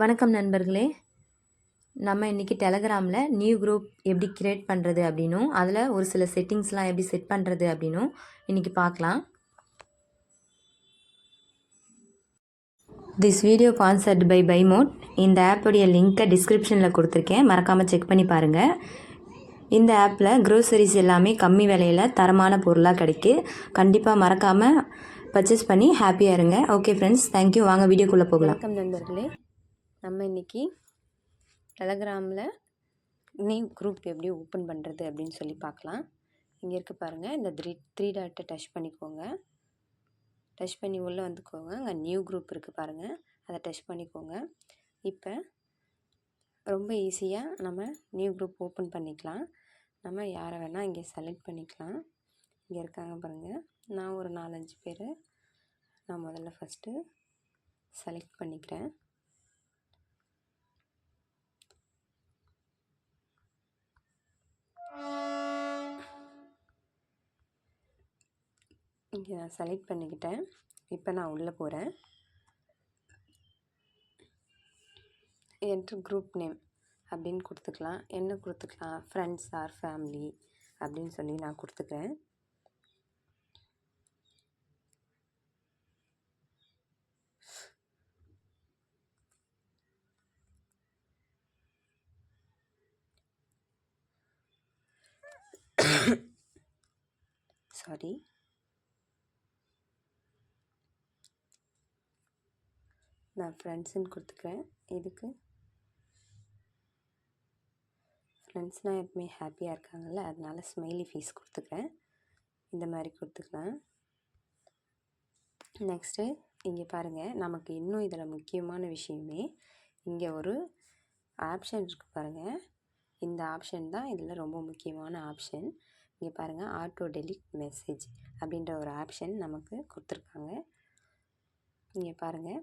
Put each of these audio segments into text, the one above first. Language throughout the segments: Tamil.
வணக்கம் நண்பர்களே. நம்ம இன்றைக்கி டெலகிராமில் நியூ குரூப் எப்படி க்ரியேட் பண்ணுறது அப்படின்னும் அதில் ஒரு சில செட்டிங்ஸ்லாம் எப்படி செட் பண்ணுறது அப்படின்னும் இன்றைக்கி பார்க்கலாம். திஸ் வீடியோ கான்சர்ட் பை பைமோட் இந்த ஆப்போடைய லிங்க்கை டிஸ்கிரிப்ஷனில் கொடுத்துருக்கேன். மறக்காமல் செக் பண்ணி பாருங்கள் இந்த ஆப்பில் க்ரோசரிஸ் எல்லாமே கம்மி விலையில் தரமான பொருளாக கிடைக்கு. கண்டிப்பாக மறக்காமல் பர்ச்சேஸ் பண்ணி ஹாப்பியாக இருங்க. ஓகே ஃப்ரெண்ட்ஸ் தேங்க்யூ வாங்க வீடியோக்குள்ளே போகலாம். நண்பர்களே. நம்ம இன்னைக்கு டெலகிராமில் நியூ குரூப் எப்படி ஓப்பன் பண்ணுறது அப்படின்னு சொல்லி பார்க்கலாம். இங்கே இருக்க பாருங்கள் இந்த த்ரீ த்ரீ டாட்டை டச் பண்ணிக்கோங்க. டச் பண்ணி உள்ளே வந்துக்கோங்க. அங்கே நியூ குரூப் இருக்குது பாருங்கள் அதை டச் பண்ணிக்கோங்க. இப்போ ரொம்ப ஈஸியாக நம்ம நியூ குரூப் ஓப்பன் பண்ணிக்கலாம். நம்ம யாரை வேணால் இங்கே செலக்ட் பண்ணிக்கலாம். இங்கே இருக்காங்க பாருங்கள் நான் ஒரு நாலஞ்சு பேர். நான் முதல்ல ஃபஸ்ட்டு செலக்ட் பண்ணிக்கிறேன். இங்கே நான் செலக்ட் பண்ணிக்கிட்டேன். இப்போ நான் உள்ளே போகிறேன் என்ட்ரு குரூப் நேம் அப்படின்னு கொடுத்துக்கலாம். என்ன கொடுத்துக்கலாம்? ஃப்ரெண்ட்ஸ் ஆர் ஃபேமிலி அப்படின்னு சொல்லி நான் கொடுத்துக்கிறேன். சாரி நான் ஃப்ரெண்ட்ஸுன்னு கொடுத்துக்கிறேன். இதுக்கு ஃப்ரெண்ட்ஸ்னால் எப்பவுமே ஹாப்பியாக இருக்காங்கல்ல அதனால ஸ்மைலி ஃபீஸ் கொடுத்துக்கிறேன். இந்த மாதிரி கொடுத்துக்கலாம். நெக்ஸ்ட்டு இங்கே பாருங்கள் நமக்கு இன்னும் இதில் முக்கியமான விஷயமே இங்கே ஒரு ஆப்ஷன் இருக்குது பாருங்கள் இந்த ஆப்ஷன் தான் இதில் ரொம்ப முக்கியமான ஆப்ஷன் இங்கே பாருங்கள் ஆட்டோ டெலிட் மெசேஜ் அப்படின்ற ஒரு ஆப்ஷன் நமக்கு கொடுத்துருக்காங்க. இங்கே பாருங்கள்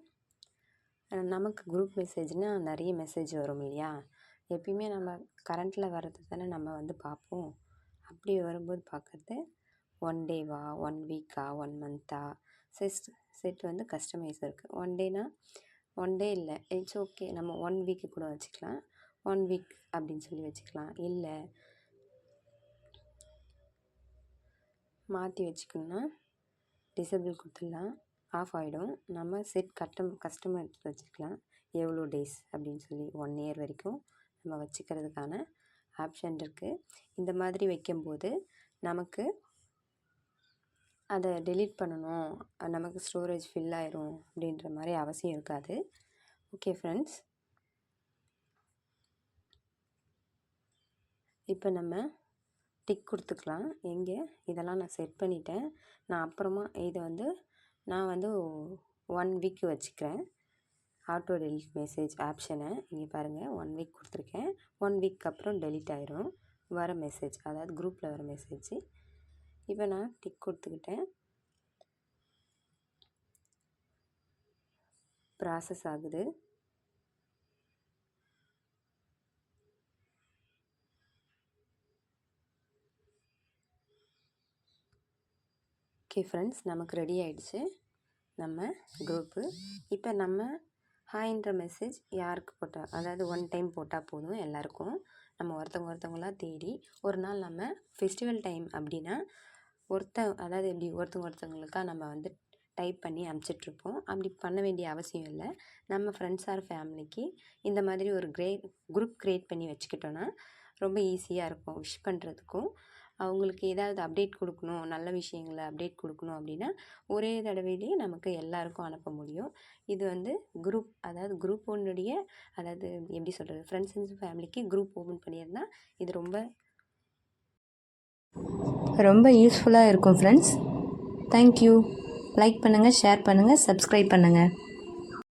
நமக்கு குரூப் மெசேஜ்னால் நிறைய மெசேஜ் வரும் இல்லையா? எப்பயுமே நம்ம கரண்ட்டில் வர்றது தானே நம்ம வந்து பார்ப்போம். அப்படி வரும்போது பார்க்குறது ஒன் டேவா ஒன் வீக்கா ஒன் மந்த்தா செஸ்ட் செட் வந்து கஸ்டமைஸ் இருக்குது ஒன் டேனா ஒன் டே இல்லை. இட்ஸ் ஓகே நம்ம ஒன் வீக்கு கூட வச்சுக்கலாம். ஒன் வீக் அப்படின்னு சொல்லி வச்சுக்கலாம். இல்லை மாற்றி வச்சுக்கணுன்னா டிசபிள் கொடுத்துடலாம். ஆஃப் ஆகிடும் நம்ம செட் கட்டம் கஸ்டமர் வச்சுக்கலாம். எவ்வளோ டேஸ் அப்படின்னு சொல்லி ஒன் இயர் வரைக்கும் நம்ம வச்சுக்கிறதுக்கான ஆப்ஷன் இருக்குது இந்த மாதிரி வைக்கும்போது நமக்கு அதை டெலீட் பண்ணணும். நமக்கு ஸ்டோரேஜ் ஃபில் ஆயிரும் அப்படின்ற மாதிரி அவசியம் இருக்காது. ஓகே ஃப்ரெண்ட்ஸ் இப்போ நம்ம டிக் கொடுத்துக்கலாம். எங்கே? இதெல்லாம் நான் செட் பண்ணிட்டேன். நான் அப்புறமா இதை வந்து நான் வந்து ஒன் வீக் வச்சுக்கிறேன். ஆட்டோ டெலிட் மெசேஜ் ஆப்ஷனை இங்கே பாருங்கள் ஒன் வீக் கொடுத்துருக்கேன். ஒன் வீக் அப்புறம் டெலிட் ஆயிரும். வர மெசேஜ் அதாவது குரூப்பில் வர மெசேஜ் இப்போ நான் டிக் கொடுத்துக்கிட்டேன். ப்ராசஸ் ஆகுது. ஓகே ஃப்ரெண்ட்ஸ் நமக்கு ரெடி ஆயிடுச்சு. நம்ம குரூப்பு இப்போ நம்ம ஹாய்ன்ற மெசேஜ் யாருக்கு போட்டால் அதாவது ஒன் டைம் போட்டால் போதும் எல்லாருக்கும். நம்ம ஒருத்தவங்க ஒருத்தவங்களாக தேடி ஒரு நாள் நம்ம ஃபெஸ்டிவல் டைம் அப்படின்னா ஒருத்த அதாவது எப்படி ஒருத்தவங்க ஒருத்தவங்களுக்காக நம்ம வந்து டைப் பண்ணி அனுப்பிச்சிட்ருப்போம் அப்படி பண்ண வேண்டிய அவசியம் இல்லை. நம்ம ஃப்ரெண்ட்ஸ் ஆர் ஃபேமிலிக்கு இந்த மாதிரி ஒரு கிரே குரூப் க்ரியேட் பண்ணி வச்சுக்கிட்டோன்னா ரொம்ப ஈஸியாக இருக்கும். விஷ் பண்ணுறதுக்கும் அவங்களுக்கு ஏதாவது அப்டேட் கொடுக்கணும் நல்ல விஷயங்களை அப்டேட் கொடுக்கணும் அப்படின்னா ஒரே தடவையிலேயே நமக்கு எல்லாருக்கும் அனுப்ப முடியும். இது வந்து குரூப் அதாவது குரூப் ஒன்றுடைய அதாவது எப்படி சொல்கிறது ஃப்ரெண்ட்ஸ் அண்ட் ஃபேமிலிக்கு குரூப் ஓப்பன் பண்ணியிருந்தால் இது ரொம்ப ரொம்ப யூஸ்ஃபுல்லாக இருக்கும் ஃப்ரெண்ட்ஸ் தேங்க்யூ லைக் பண்ணுங்கள் ஷேர் பண்ணுங்கள் சப்ஸ்கிரைப் பண்ணுங்கள்